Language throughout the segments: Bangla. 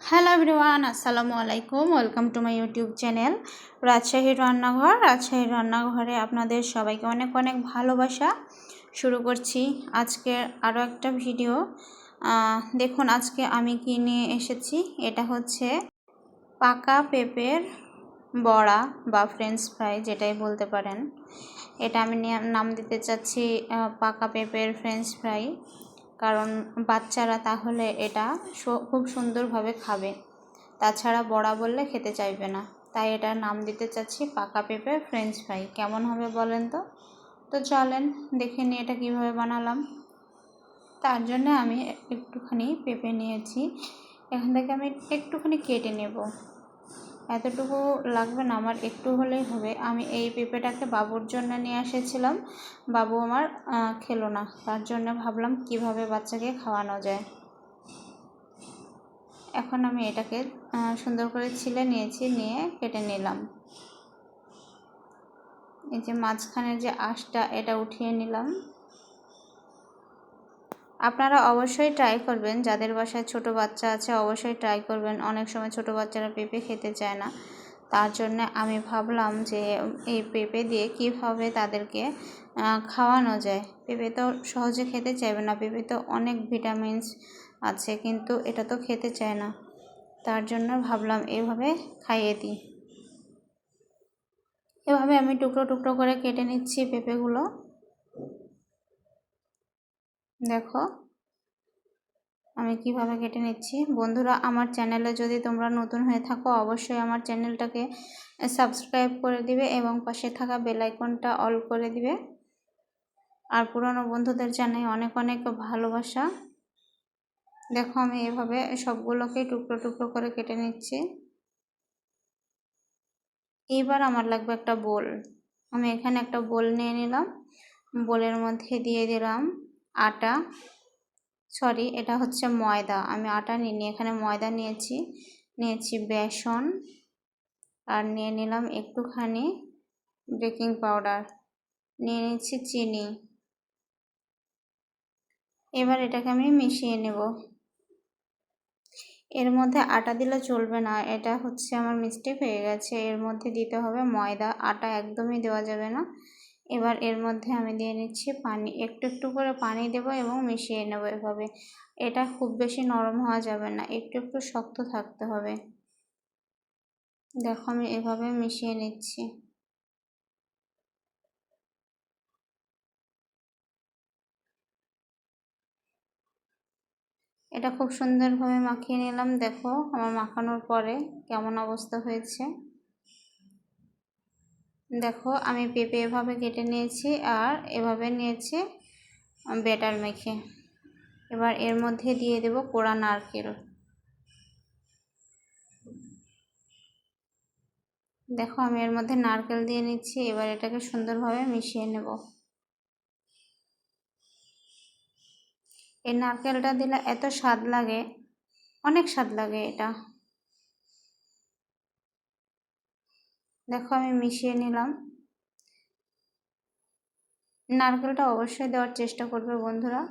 হ্যালো এভরিওয়ান আসসালামু আলাইকুম welcome to my YouTube channel Rajshahi রান্নাঘর রাজশাহী রান্নাঘরে আপনাদের সবাইকে অনেক অনেক ভালোবাসা। শুরু করছি আজকে আরও একটা ভিডিও দেখুন আজকে আমি কি নিয়ে এসেছি। এটা হচ্ছে পাকা পেঁপের বড়া বা ফ্রেঞ্চ ফ্রাই যেটাই বলতে পারেন। এটা আমি নাম দিতে চাচ্ছি পাকা পেঁপের ফ্রেঞ্চ ফ্রাই কারণ বাচ্চারা তাহলে এটা খুব সুন্দরভাবে খাবে। তাছাড়া বড়া বললে খেতে চাইবে না। তাই এটার নাম দিতে চাচ্ছি পাকা পেঁপে ফ্রেঞ্চ ফ্রাই। কেমন হবে বলেন তো? তো চলেন, দেখে নিই এটা কীভাবে বানালাম। তার জন্য আমি একটুখানি পেঁপে নিয়েছি। এখান থেকে আমি একটুখানি কেটে নেব। এতটুকু লাগবে না, আমার একটু হলেই হবে। আমি এই পেঁপেটাকে বাবুর জন্য নিয়ে এসেছিলাম। বাবু আমার খেলো না। তার জন্য ভাবলাম কীভাবে বাচ্চাকে খাওয়ানো যায়। এখন আমি এটাকে সুন্দর করে ছিলে নিয়েছি, নিয়ে কেটে নিলাম। এই যে মাঝখানের যে আঁশটা, এটা উঠিয়ে নিলাম। আপনারা অবশ্যই ট্রাই করবেন। যাদের বাসায় ছোট বাচ্চা আছে, অবশ্যই ট্রাই করবেন। অনেক সময় ছোট বাচ্চারা পেঁপে খেতে চায় না। তার জন্য আমি ভাবলাম যে এই পেঁপে দিয়ে কীভাবে তাদেরকে খাওয়ানো যায়। পেঁপে তো সহজে খেতে চাইবে না। পেঁপে তো অনেক ভিটামিনস আছে, কিন্তু এটা তো খেতে চায় না। তার জন্য ভাবলাম এভাবে খাইয়ে দিই। এভাবে আমি টুকরো টুকরো করে কেটে নিচ্ছি পেঁপেগুলো। দেখো, আমি কীভাবে কেটে নিচ্ছি। বন্ধুরা, আমার চ্যানেলে যদি তোমরা নতুন হয়ে থাকো, অবশ্যই আমার চ্যানেলটাকে সাবস্ক্রাইব করে দিবে এবং পাশে থাকা বেলাইকনটা অল করে দিবে। আর পুরনো বন্ধুদের জানাই অনেক অনেক ভালোবাসা। দেখো, আমি এভাবে সবগুলোকে টুকরো টুকরো করে কেটে নিচ্ছি। এইবার আমার লাগবে একটা বোল। আমি এখানে একটা বোল নিয়ে নিলাম। বোলের মধ্যে দিয়ে দিলাম। আটা সরি এটা হচ্ছে ময়দা। আমি আটা নিয়ে এখানে ময়দা নিয়েছি। নিয়েছি বেসন আর নিয়ে নিলাম একটুখানি বেকিং পাউডার। নিয়ে নিচ্ছি চিনি। এবার এটাকে আমি মিশিয়ে নেব। এর মধ্যে আটা দিলে চলবে না। এটা হচ্ছে আমার মিস্টেক হয়ে গেছে। এর মধ্যে দিতে হবে ময়দা। আটা একদমই দেওয়া যাবে না। এবার এর মধ্যে আমি দিয়ে নিচ্ছি পানি। একটু একটু করে পানি দেব এবং মিশিয়ে নেব এভাবে। এটা খুব বেশি নরম হওয়া যাবে না, একটু একটু শক্ত থাকতে হবে। দেখো আমি এভাবে মিশিয়ে নিচ্ছি। এটা খুব সুন্দরভাবে মাখিয়ে নিলাম। দেখো আমার মাখানোর পরে কেমন অবস্থা হয়েছে। দেখো, আমি পেঁপে এভাবে কেটে নিয়েছি আর এভাবে নিয়েছি বেটার মেখে। এবার এর মধ্যে দিয়ে দেব কোড়া নারকেল। দেখো, আমি এর মধ্যে নারকেল দিয়ে নিচ্ছি, এবার এটাকে সুন্দরভাবে মিশিয়ে নেব। এই নারকেলটা দিলে এত স্বাদ লাগে, অনেক স্বাদ লাগে এটা। দেখো আমি মিশিয়ে নিলাম। নারকেলটা অবশ্যই দেওয়ার চেষ্টা করবে বন্ধুরা।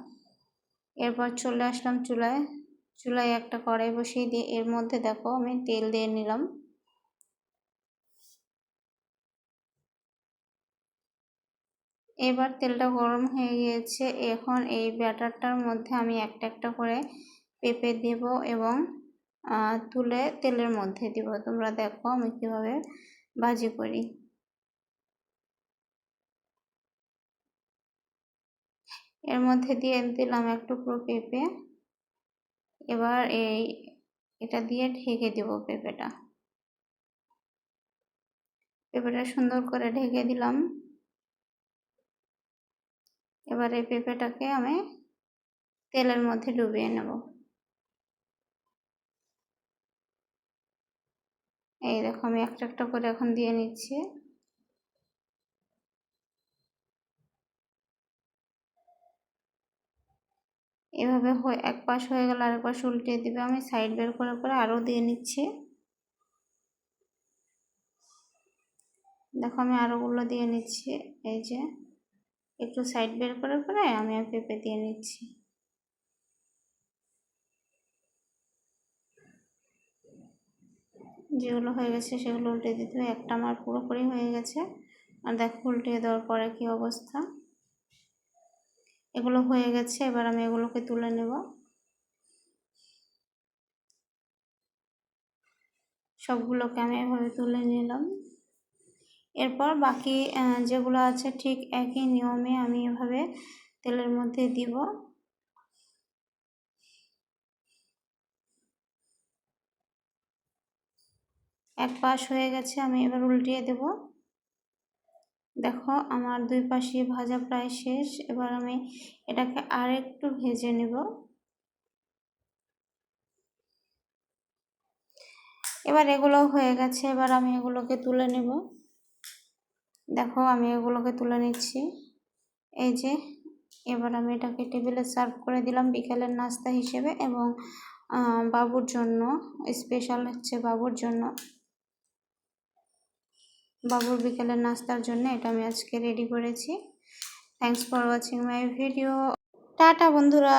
এরপর চলে আসলাম চুলায়। চুলায় একটা কড়াই বসিয়ে দিয়ে এর মধ্যে দেখো আমি তেল দিয়ে নিলাম। এবার তেলটা গরম হয়ে গিয়েছে। এখন এই ব্যাটারটার মধ্যে আমি একটা একটা করে পেঁপে দেব এবং তুলে তেলের মধ্যে দিব। তোমরা দেখো আমি কীভাবে ভাজি করি। এর মধ্যে দিয়ে দিলাম এক টুকরো পেঁপে। এবার এই, এটা দিয়ে ঢেকে দেব পেঁপেটা। পেঁপেটা সুন্দর করে ঢেকে দিলাম। এবার এই পেঁপেটাকে আমি তেলের মধ্যে ডুবিয়ে নেব। এই দেখো, আমি একটা একটা করে এখন দিয়ে নিচ্ছি। এভাবে এক পাশ হয়ে গেলে আরেক পাশ উল্টে দিবে। আমি সাইড বের করে করে আরও দিয়ে নিচ্ছি। দেখো, আমি আরোগুলো দিয়ে নিচ্ছি। এই যে, একটু সাইড বের করার পরে আমি পেঁপে দিয়ে নিচ্ছি। যেগুলো হয়ে গেছে সেগুলো উল্টে দিতে হবে। একটা আমার পুরোপুরি হয়ে গেছে। আর দেখো উল্টে দেওয়ার পরে কি অবস্থা? এগুলো হয়ে গেছে, এবার আমি এগুলোকে তুলে নেব। সবগুলোকে আমি এভাবে তুলে নিলাম। এরপর বাকি যেগুলো আছে ঠিক একই নিয়মে আমি এভাবে তেলের মধ্যে দিব। এক পাশ হয়ে গেছে, আমি এবার উল্টিয়ে দেব। দেখো, আমার দুই পাশে ভাজা প্রায় শেষ, এবার আমি এটাকে আর একটু ভেজে নেব। এবার এগুলো হয়ে গেছে, এবার আমি এগুলোকে তুলে নেব। দেখো, আমি এগুলোকে তুলে নিচ্ছি। এই যে, এবার আমি এটাকে টেবিলে সার্ভ করে দিলাম বিকেলের নাস্তা হিসেবে এবং বাবুর জন্য, স্পেশাল হচ্ছে বাবুর জন্য। বাবুর বিকেলের নাস্তার জন্য এটা আমি আজকে রেডি করেছি। Thanks for watching my video tata বন্ধুরা।